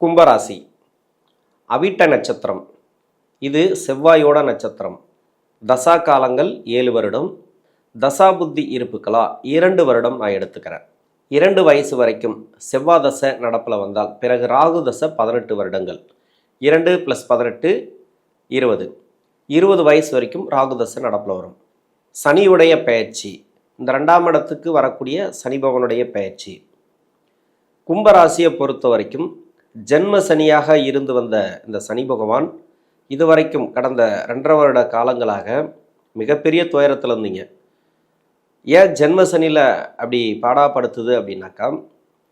கும்பராசி. அவிட்ட நட்சத்திரம். இது செவ்வாயோட நட்சத்திரம். தசா காலங்கள் ஏழு வருடம். தசா புத்தி இருப்புக்களா இரண்டு வருடம் நான் எடுத்துக்கிறேன். இரண்டு வயசு வரைக்கும் செவ்வாய் தசை நடப்பில் வந்தால் பிறகு ராகு தசை பதினெட்டு வருடங்கள். இரண்டு ப்ளஸ் பதினெட்டு இருபது. இருபது வயசு வரைக்கும் ராகு தசை நடப்பில் வரும். சனியுடைய பயிற்சி இந்த ரெண்டாம் இடத்துக்கு வரக்கூடிய சனி பகவனுடைய கும்பராசியை பொறுத்த வரைக்கும் ஜென்ம சனியாக இருந்து வந்த இந்த சனி பகவான் இதுவரைக்கும் கடந்த ரெண்டரை வருட காலங்களாக மிகப்பெரிய துயரத்தில் இருந்தீங்க. ஏன் ஜென்ம சனியில் அப்படி பாடாப்படுத்துது அப்படின்னாக்கா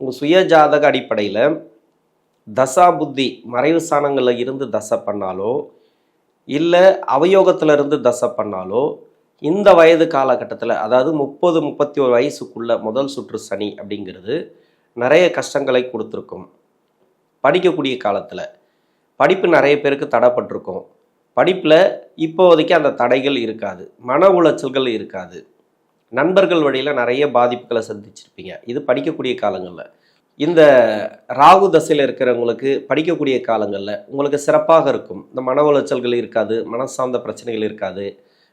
உங்கள் சுய ஜாதக அடிப்படையில் தசா புத்தி மறைவு ஸ்தானங்களில் இருந்து தசை பண்ணாலோ இல்லை அவயோகத்தில் இருந்து தசை பண்ணாலோ இந்த வயது காலகட்டத்தில் அதாவது முப்பது முப்பத்தி ஒரு வயசுக்குள்ள முதல் சுற்று சனி அப்படிங்கிறது நிறைய கஷ்டங்களை கொடுத்துருக்கும். படிக்கக்கூடிய காலத்தில் படிப்பு நிறைய பேருக்கு தடைப்பட்டிருக்கும். படிப்பில் இப்போதைக்கு அந்த தடைகள் இருக்காது. மன உளைச்சல்கள் இருக்காது. நண்பர்கள் வழியில் நிறைய பாதிப்புகளை சந்திச்சிருப்பீங்க. இது படிக்கக்கூடிய காலங்களில். இந்த ராகு தசையில் இருக்கிறவங்களுக்கு படிக்கக்கூடிய காலங்களில் உங்களுக்கு சிறப்பாக இருக்கும். இந்த மன உளைச்சல்கள் இருக்காது மன சார்ந்த பிரச்சனைகள் இருக்காது.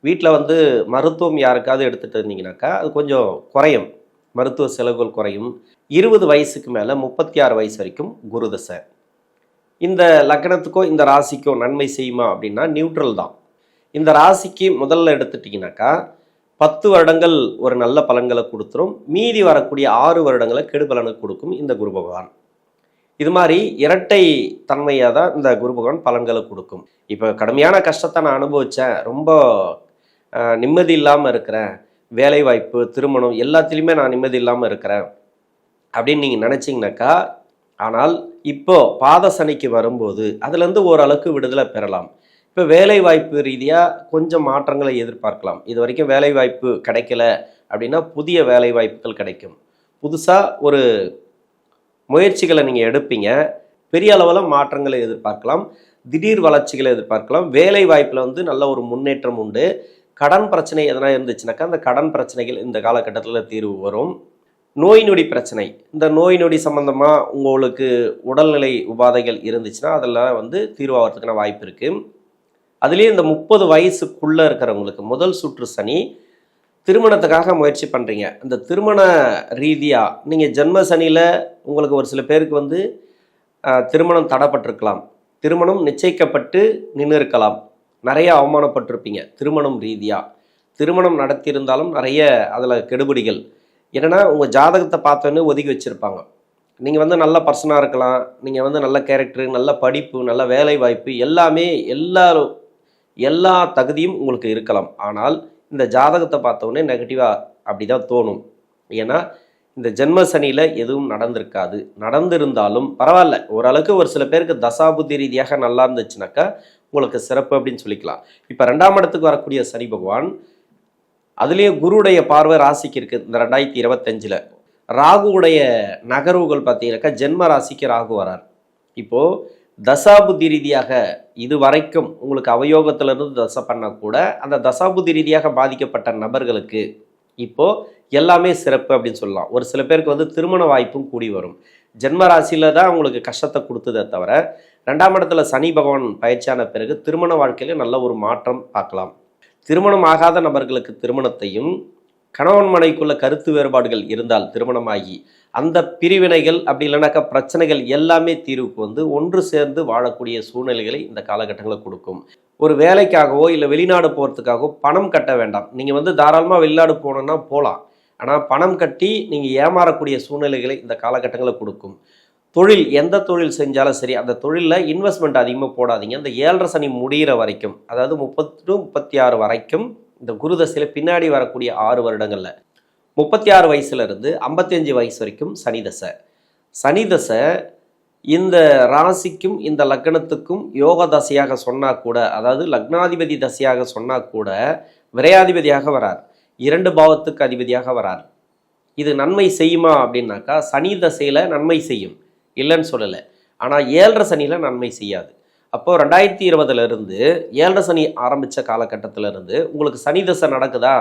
வீட்டில் வந்து மருத்துவம் யாருக்காவது எடுத்துகிட்டு இருந்தீங்கன்னாக்கா அது கொஞ்சம் குறையும். மருத்துவ செலவுகள் குறையும். இருபது வயசுக்கு மேலே முப்பத்தி ஆறு வயசு வரைக்கும் குரு தசை. இந்த லக்னத்துக்கோ இந்த ராசிக்கோ நன்மை செய்யுமா அப்படின்னா நியூட்ரல் தான். இந்த ராசிக்கு முதல்ல எடுத்துட்டிங்கனாக்கா பத்து வருடங்கள் ஒரு நல்ல பலன்களை கொடுத்துரும். மீதி வரக்கூடிய ஆறு வருடங்களை கெடுபலனை கொடுக்கும் இந்த குரு பகவான். இது மாதிரி இரட்டை தன்மையாக தான் இந்த குரு பகவான் பலன்களை கொடுக்கும். இப்போ கடுமையான கஷ்டத்தை நான் அனுபவித்தேன் ரொம்ப நிம்மதி இல்லாமல் இருக்கிறேன். வேலைவாய்ப்பு திருமணம் எல்லாத்துலேயுமே நான் நிம்மதி இல்லாமல் இருக்கிறேன். அப்படின்னு நீங்கள் நினச்சிங்கனாக்கா ஆனால் இப்போ பாத சனிக்கு வரும்போது அதுலேருந்து ஓரளவுக்கு விடுதலை பெறலாம். இப்போ வேலை வாய்ப்பு ரீதியாக கொஞ்சம் மாற்றங்களை எதிர்பார்க்கலாம். இது வரைக்கும் வேலை வாய்ப்பு கிடைக்கல அப்படின்னா புதிய வேலை வாய்ப்புகள் கிடைக்கும். புதுசாக ஒரு முயற்சிகளை நீங்கள் எடுப்பீங்க. பெரிய அளவில் மாற்றங்களை எதிர்பார்க்கலாம். திடீர் வளர்ச்சிகளை எதிர்பார்க்கலாம். வேலை வாய்ப்பில் வந்து நல்ல ஒரு முன்னேற்றம் உண்டு. கடன் பிரச்சனை எதனா இருந்துச்சுனாக்கா அந்த கடன் பிரச்சனைகள் இந்த காலகட்டத்தில் தீர்வு வரும். நோய் நொடி பிரச்சனை. இந்த நோய் நொடி சம்மந்தமாக உங்களுக்கு உடல்நிலை உபாதைகள் இருந்துச்சுன்னா அதெல்லாம் வந்து தீர்வாகிறதுக்கான வாய்ப்பு இருக்குது அதுலேயும் இந்த முப்பது வயசுக்குள்ளே இருக்கிறவங்களுக்கு முதல் சுற்று சனி திருமணத்துக்காக முயற்சி பண்ணுறீங்க இந்த திருமண ரீதியாக நீங்கள் ஜென்ம சனியில் உங்களுக்கு ஒரு சில பேருக்கு வந்து திருமணம் தடப்பட்டிருக்கலாம். திருமணம் நிச்சயிக்கப்பட்டு நின்று இருக்கலாம் நிறைய அவமானப்பட்டிருப்பீங்க திருமணம் ரீதியாக திருமணம் நடத்தியிருந்தாலும் நிறைய அதில் கெடுபிடிகள். என்னென்னா உங்கள் ஜாதகத்தை பார்த்தோன்னே ஒதுக்கி வச்சுருப்பாங்க. நீங்கள் வந்து நல்ல பர்சனாக இருக்கலாம். நீங்கள் வந்து நல்ல கேரக்டர் நல்ல படிப்பு நல்ல வேலை வாய்ப்பு எல்லாமே எல்லா எல்லா தகுதியும் உங்களுக்கு இருக்கலாம். ஆனால் இந்த ஜாதகத்தை பார்த்தோன்னே நெகட்டிவாக அப்படி தான் தோணும். ஏன்னா இந்த ஜென்ம சனியில் எதுவும் நடந்திருக்காது. நடந்திருந்தாலும் பரவாயில்ல. ஓரளவுக்கு ஒரு சில பேருக்கு தசாபுத்தி ரீதியாக நல்லா இருந்துச்சுனாக்கா உங்களுக்கு சிறப்பு அப்படின்னு சொல்லிக்கலாம். இப்போ ரெண்டாம் இடத்துக்கு வரக்கூடிய சனி பகவான் அதுலேயும் குருடைய பார்வை ராசிக்கு இருக்குது இந்த ரெண்டாயிரத்தி இருபத்தஞ்சில். ராகுவுடைய நகர்வுகள் பார்த்தீங்கன்னாக்கா ஜென்ம ராசிக்கு ராகு வரார். இப்போது தசாபுத்தி ரீதியாக இது வரைக்கும் உங்களுக்கு அவயோகத்திலிருந்து தசை பண்ணால் கூட அந்த தசாபுத்தி ரீதியாக பாதிக்கப்பட்ட நபர்களுக்கு இப்போது எல்லாமே சிறப்பு அப்படின்னு சொல்லலாம். ஒரு சில பேருக்கு வந்து திருமண வாய்ப்பும் கூடி வரும். ஜென்ம ராசியில் தான் உங்களுக்கு கஷ்டத்தை கொடுத்ததே தவிர ரெண்டாம் இடத்துல சனி பகவான் பயிற்சியான பிறகு திருமண வாழ்க்கையில நல்ல ஒரு மாற்றம் பார்க்கலாம். திருமணம் ஆகாத நபர்களுக்கு திருமணத்தையும் கணவன் மனைக்குள்ள கருத்து வேறுபாடுகள் இருந்தால் திருமணமாகி அந்த பிரிவினைகள் அப்படி இல்லைனாக்கா பிரச்சனைகள் எல்லாமே தீர்வுக்கு வந்து ஒன்று சேர்ந்து வாழக்கூடிய சூழ்நிலைகளை இந்த காலகட்டங்களை கொடுக்கும். ஒரு வேலைக்காகவோ இல்லை வெளிநாடு போகிறதுக்காகவோ பணம் கட்ட வேண்டாம். நீங்கள் வந்து தாராளமாக வெளிநாடு போகணுன்னா போகலாம் ஆனால் பணம் கட்டி நீங்கள் ஏமாறக்கூடிய சூழ்நிலைகளை இந்த காலகட்டங்களை கொடுக்கும். தொழில் எந்த தொழில் செஞ்சாலும் சரி அந்த தொழிலில் இன்வெஸ்ட்மெண்ட் அதிகமாக போடாதீங்க. இந்த ஏழரை சனி முடிகிற வரைக்கும் அதாவது முப்பத்தி டு முப்பத்தி ஆறு வரைக்கும் இந்த குருதசையில் பின்னாடி வரக்கூடிய ஆறு வருடங்களில் முப்பத்தி ஆறு வயசுலேருந்து ஐம்பத்தஞ்சு வயசு வரைக்கும் சனி தசை. சனி தசை இந்த ராசிக்கும் இந்த லக்னத்துக்கும் யோக தசையாக சொன்னால் கூட அதாவது லக்னாதிபதி தசையாக சொன்னால் கூட விரையாதிபதியாக வரார். இரண்டு பாவத்துக்கு அதிபதியாக வரார். இது நன்மை செய்யுமா அப்படின்னாக்கா சனி தசையில் நன்மை செய்யும். இல்லைன்னு சொல்லலை. ஆனால் ஏழரை சனியில் நன்மை செய்யாது. அப்போது ரெண்டாயிரத்தி இருபதுலேருந்து ஏழரை சனி ஆரம்பித்த காலகட்டத்திலேருந்து உங்களுக்கு சனி தசை நடக்குதா?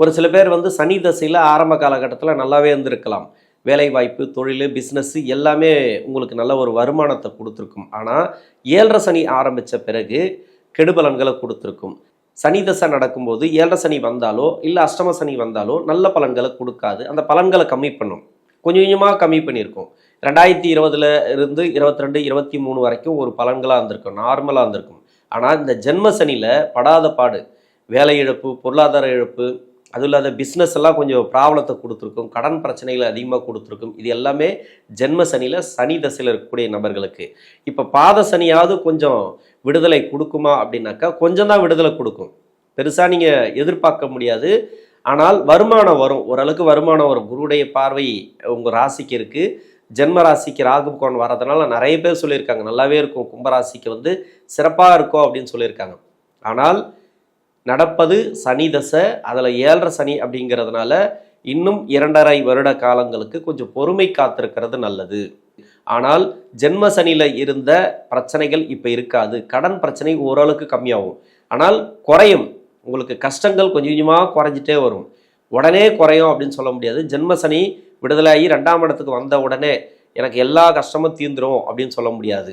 ஒரு சில பேர் வந்து சனி தசையில் ஆரம்ப காலகட்டத்தில் நல்லாவே இருந்திருக்கலாம். வேலைவாய்ப்பு தொழில் பிஸ்னஸ்ஸு எல்லாமே உங்களுக்கு நல்ல ஒரு வருமானத்தை கொடுத்துருக்கும். ஆனால் ஏழரை சனி ஆரம்பித்த பிறகு கெடுபலன்களை கொடுத்துருக்கும். சனி தசை நடக்கும்போது ஏழரை சனி வந்தாலோ இல்லை அஷ்டம சனி வந்தாலோ நல்ல பலன்களை கொடுக்காது. அந்த பலன்களை கம்மி பண்ணும். கொஞ்சம் கொஞ்சமாக கம்மி பண்ணியிருக்கோம். ரெண்டாயிரத்தி இருபதுல இருந்து இருபத்தி ரெண்டு இருபத்தி மூணு வரைக்கும் ஒரு பலன்களாக இருந்திருக்கும் நார்மலாக இருந்திருக்கும். ஆனால் இந்த ஜென்ம சனியில் படாத பாடு வேலை இழப்பு பொருளாதார இழப்பு அதுவும் இல்லாத பிஸ்னஸ் எல்லாம் கொஞ்சம் ப்ராப்ளத்தை கொடுத்துருக்கும் கடன் பிரச்சனைகளை அதிகமாக கொடுத்துருக்கும். இது எல்லாமே ஜென்ம சனியில் சனி தசையில் இருக்கக்கூடிய நபர்களுக்கு. இப்போ பாத சனியாவது கொஞ்சம் விடுதலை கொடுக்குமா அப்படின்னாக்கா கொஞ்சம் தான் விடுதலை கொடுக்கும். பெருசாக நீங்கள் எதிர்பார்க்க முடியாது. ஆனால் வருமானம் வரும். ஓரளவுக்கு வருமானம் வரும். குருவுடைய பார்வை உங்கள் ராசிக்கு இருக்குது ஜென்மராசிக்கு ராகு கோன் வரதுனால நிறைய பேர் சொல்லியிருக்காங்க நல்லாவே இருக்கும் கும்பராசிக்கு வந்து சிறப்பாக இருக்கும் அப்படின்னு சொல்லியிருக்காங்க. ஆனால் நடப்பது சனி தசை அதில் ஏழரை சனி அப்படிங்கிறதுனால இன்னும் இரண்டரை வருட காலங்களுக்கு கொஞ்சம் பொறுமை காத்திருக்கிறது நல்லது. ஆனால் ஜென்ம சனியில் இருந்த பிரச்சனைகள் இப்போ இருக்காது. கடன் பிரச்சனை ஓரளவுக்கு கம்மியாகும். ஆனால் குறையும். உங்களுக்கு கஷ்டங்கள் கொஞ்சம் கொஞ்சமாக குறைஞ்சிட்டே வரும். உடனே குறையும் அப்படின்னு சொல்ல முடியாது. ஜென்ம சனி விடுதலையாகி ரெண்டாம் இடத்துக்கு வந்த உடனே எனக்கு எல்லா கஷ்டமும் தீர்ந்துடும் அப்படின்னு சொல்ல முடியாது.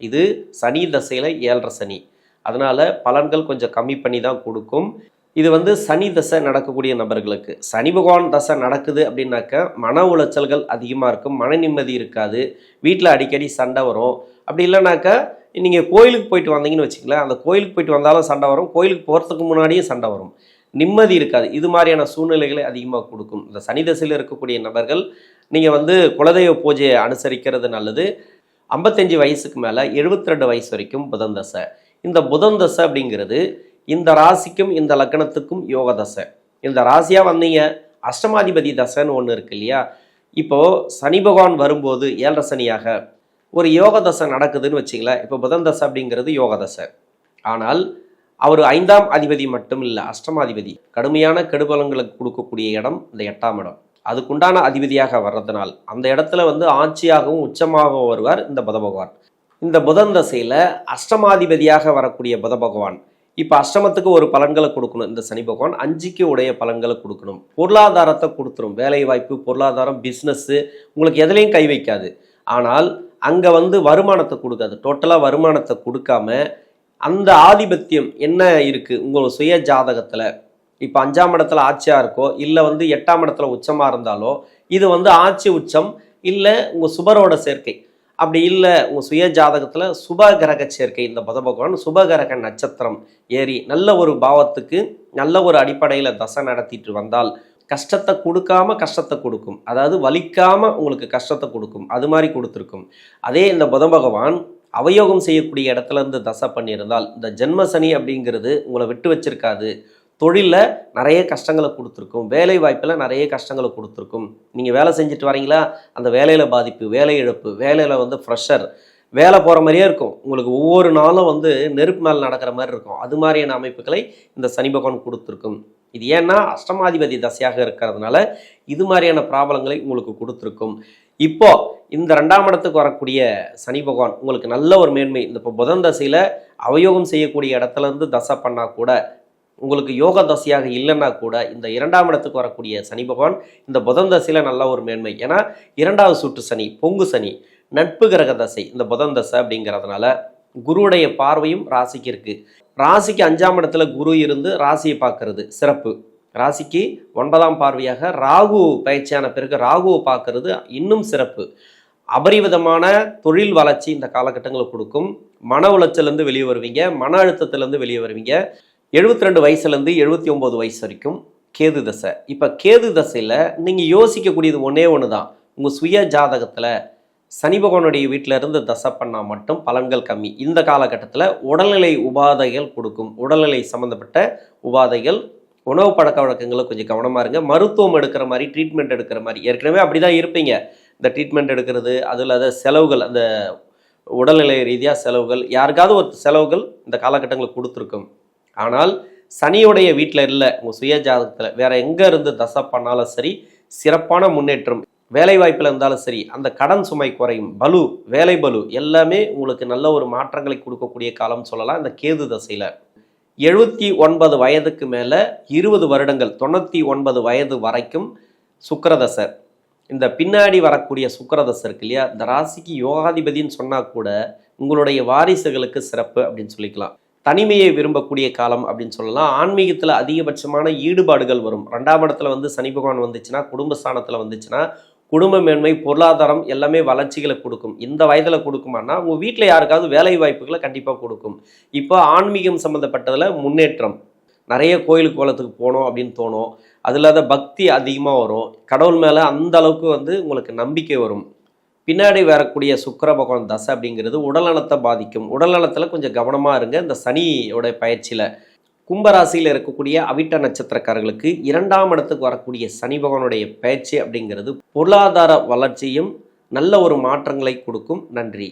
இது சனி தசையில் ஏழரை சனி. அதனால் பலன்கள் கொஞ்சம் கம்மி பண்ணி தான் கொடுக்கும். இது வந்து சனி தசை நடக்கக்கூடிய நபர்களுக்கு. சனி பகவான் தசை நடக்குது அப்படின்னாக்க மன உளைச்சல்கள் அதிகமாக இருக்கும். மன நிம்மதி இருக்காது. வீட்டில் அடிக்கடி சண்டை வரும். அப்படி இல்லைனாக்கா நீங்கள் கோயிலுக்கு போயிட்டு வந்தீங்கன்னு வச்சுக்கல அந்த கோயிலுக்கு போயிட்டு வந்தாலும் சண்டை வரும். கோயிலுக்கு போகிறதுக்கு முன்னாடியே சண்டை வரும். நிம்மதி இருக்காது. இது மாதிரியான சூழ்நிலைகளை அதிகமாக கொடுக்கும். இந்த சனி தசையில் இருக்கக்கூடிய நபர்கள் நீங்கள் வந்து குலதெய்வ பூஜையை அனுசரிக்கிறது நல்லது. ஐம்பத்தஞ்சு வயசுக்கு மேலே 72 ரெண்டு வயசு வரைக்கும் புதன் தசை. இந்த புதன் தசை அப்படிங்கிறது இந்த ராசிக்கும் இந்த லக்னத்துக்கும் யோக தசை. இந்த ராசியாக வந்தீங்க அஷ்டமாதிபதி தசைன்னு ஒன்று இருக்கு இல்லையா? இப்போது சனி பகவான் வரும்போது ஏழரை சனியாக ஒரு யோக தசை நடக்குதுன்னு வச்சிங்களேன் இப்போ புதன் தசை அப்படிங்கிறது யோக தசை. ஆனால் அவர் ஐந்தாம் அதிபதி மட்டும் இல்லை அஷ்டமாதிபதி. கடுமையான கெடுபலங்களுக்கு கொடுக்கக்கூடிய இடம் இந்த எட்டாம் இடம். அதுக்குண்டான அதிபதியாக வர்றதுனால் அந்த இடத்துல வந்து ஆட்சியாகவும் உச்சமாகவும் வருவார் இந்த புத பகவான். இந்த புதன் தசையில் அஷ்டமாதிபதியாக வரக்கூடிய புத பகவான். இப்போ அஷ்டமத்துக்கு ஒரு பலன்களை கொடுக்கணும் இந்த சனி பகவான். அஞ்சுக்கு உடைய பலன்களை கொடுக்கணும். பொருளாதாரத்தை கொடுத்துரும். வேலை வாய்ப்பு பொருளாதாரம் பிஸ்னஸ்ஸு உங்களுக்கு எதுலேயும் கை வைக்காது. ஆனால் அங்கே வந்து வருமானத்தை கொடுக்காது. டோட்டலாக வருமானத்தை கொடுக்காம அந்த ஆதிபத்தியம் என்ன இருக்குது உங்கள் சுய ஜாதகத்தில். இப்போ அஞ்சாம் இடத்துல ஆட்சியாக இருக்கோ இல்லை வந்து எட்டாம் இடத்துல உச்சமாக இருந்தாலோ இது வந்து ஆட்சி உச்சம் இல்லை உங்கள் சுபரோட சேர்க்கை. அப்படி இல்லை உங்கள் சுய ஜாதகத்தில் சுப கிரக சேர்க்கை. இந்த புதபகவான் சுப கிரக நட்சத்திரம் ஏறி நல்ல ஒரு பாவத்துக்கு நல்ல ஒரு அடிப்படையில் தசை நடத்திட்டு வந்தால் கஷ்டத்தை கொடுக்காம கஷ்டத்தை கொடுக்கும். அதாவது வலிக்காம உங்களுக்கு கஷ்டத்தை கொடுக்கும். அது மாதிரி கொடுத்துருக்கும். அதே இந்த புத பகவான் அவயோகம் செய்யக்கூடிய இடத்துல இருந்து தசை பண்ணியிருந்தால் இந்த ஜென்ம சனி அப்படிங்கிறது உங்களை விட்டு வச்சிருக்காது. தொழிலில் நிறைய கஷ்டங்களை கொடுத்துருக்கும். வேலை வாய்ப்பில் நிறைய கஷ்டங்களை கொடுத்துருக்கும். நீங்கள் வேலை செஞ்சுட்டு வரீங்களா? அந்த வேலையில் பாதிப்பு வேலை இழப்பு வேலையில் வந்து ஃப்ரெஷர் வேலை போகிற மாதிரியே இருக்கும். உங்களுக்கு ஒவ்வொரு நாளும் வந்து நெருப்பு மேல் நடக்கிற மாதிரி இருக்கும். அது மாதிரியான அமைப்புகளை இந்த சனி பகவான் கொடுத்துருக்கும். இது ஏன்னா அஷ்டமாதிபதி தசையாக இருக்கிறதுனால இது மாதிரியான ப்ராப்ளங்களை உங்களுக்கு கொடுத்துருக்கும். இப்போ இந்த ரெண்டாம் இடத்துக்கு வரக்கூடிய சனி பகவான் உங்களுக்கு நல்ல ஒரு மேன்மை. இந்த இப்போ புதன் தசையில் அவயோகம் செய்யக்கூடிய இடத்துல இருந்து தசை பண்ணால் கூட உங்களுக்கு யோக தசையாக இல்லைன்னா கூட இந்த இரண்டாம் இடத்துக்கு வரக்கூடிய சனி பகவான் இந்த புதன் தசையில் நல்ல ஒரு மேன்மை. ஏன்னா இரண்டாவது சுற்று சனி பொங்கு சனி நட்பு கிரக தசை இந்த புதன் தசை அப்படிங்கிறதுனால குருவுடைய பார்வையும் ராசிக்கு இருக்கு. ராசிக்கு அஞ்சாம் இடத்துல குரு இருந்து ராசியை பார்க்கறது சிறப்பு. ராசிக்கு ஒன்பதாம் பார்வையாக ராகு பயிற்சியான பிறகு ராகுவை பார்க்கறது இன்னும் சிறப்பு. அபரிவிதமான தொழில் வளர்ச்சி இந்த காலகட்டங்களை கொடுக்கும். மன உளைச்சலேருந்து வெளியே வருவீங்க. மன அழுத்தத்திலேருந்து வெளியே வருவீங்க. எழுபத்தி ரெண்டு வயசுலேருந்து எழுபத்தி ஒம்பது வயசு வரைக்கும் கேது தசை. இப்போ கேது தசையில் நீங்கள் யோசிக்கக்கூடியது ஒன்றே ஒன்று தான் உங்கள் சுய ஜாதகத்தில் சனி பகவானுடைய வீட்டில் இருந்து தசை பண்ணால் மட்டும் பலன்கள் கம்மி. இந்த காலகட்டத்தில் உடல்நிலை உபாதைகள் கொடுக்கும். உடல்நிலை சம்மந்தப்பட்ட உபாதைகள் உணவு பழக்க வழக்கங்களை கொஞ்சம் கவனமாக இருங்க. மருத்துவம் எடுக்கிற மாதிரி ட்ரீட்மெண்ட் எடுக்கிற மாதிரி. ஏற்கனவே அப்படி தான் இருப்பீங்க. இந்த ட்ரீட்மெண்ட் எடுக்கிறது அது இல்லாத செலவுகள் அந்த உடல்நிலை ரீதியாக செலவுகள் யாருக்காவது ஒரு செலவுகள் இந்த காலகட்டங்களில் கொடுத்துருக்கும். ஆனால் சனியுடைய வீட்டில் இல்லை உங்கள் சுய ஜாதகத்தில் வேறு எங்கே இருந்து தசை பண்ணாலும் சரி சிறப்பான முன்னேற்றம் வேலை வாய்ப்பில் இருந்தாலும் சரி அந்த கடன் சுமை குறையும். பலு வேலை பலு எல்லாமே உங்களுக்கு நல்ல ஒரு மாற்றங்களை கொடுக்கக்கூடிய காலம் சொல்லலாம். இந்த கேது தசையில். எழுபத்தி ஒன்பது வயதுக்கு மேலே இருபது வருடங்கள் தொண்ணூற்றி ஒன்பது வயது வரைக்கும் சுக்கரதசர். இந்த பின்னாடி வரக்கூடிய சுக்கரதசர் இருக்கு இல்லையா? இந்த ராசிக்கு யோகாதிபதின்னு சொன்னால் கூட உங்களுடைய வாரிசுகளுக்கு சிறப்பு அப்படின்னு சொல்லிக்கலாம். தனிமையை விரும்பக்கூடிய காலம் அப்படின்னு சொல்லலாம். ஆன்மீகத்தில் அதிகபட்சமான ஈடுபாடுகள் வரும். ரெண்டாம் இடத்துல வந்து சனி பகவான் வந்துச்சுன்னா குடும்பஸ்தானத்தில் வந்துச்சுன்னா குடும்ப மேன்மை பொருளாதாரம் எல்லாமே வளர்ச்சிகளை கொடுக்கும். இந்த வயதில் கொடுக்குமானா உங்கள் வீட்டில் யாருக்காவது வேலை வாய்ப்புகளை கண்டிப்பாக கொடுக்கும். இப்போ ஆன்மீகம் சம்மந்தப்பட்டதில் முன்னேற்றம். நிறைய கோயிலுக்கு குளத்துக்கு போகணும் அப்படின்னு தோணும். அது இல்லாத பக்தி அதிகமாக வரும். கடவுள் மேலே அந்த அளவுக்கு வந்து உங்களுக்கு நம்பிக்கை வரும். பின்னாடி வரக்கூடிய சுக்கிர பகவான் தசை அப்படிங்கிறது உடல்நலத்தை பாதிக்கும். உடல்நலத்தில் கொஞ்சம் கவனமாக இருங்க. இந்த சனியோட பயிற்சியில் கும்பராசியில் இருக்கக்கூடிய அவிட்ட நட்சத்திரக்காரர்களுக்கு இரண்டாம் இடத்துக்கு வரக்கூடிய சனி பகவானுடைய பேச்சு அப்படிங்கிறது பொருளாதார வளர்ச்சியும் நல்ல ஒரு மாற்றங்களை கொடுக்கும். நன்றி.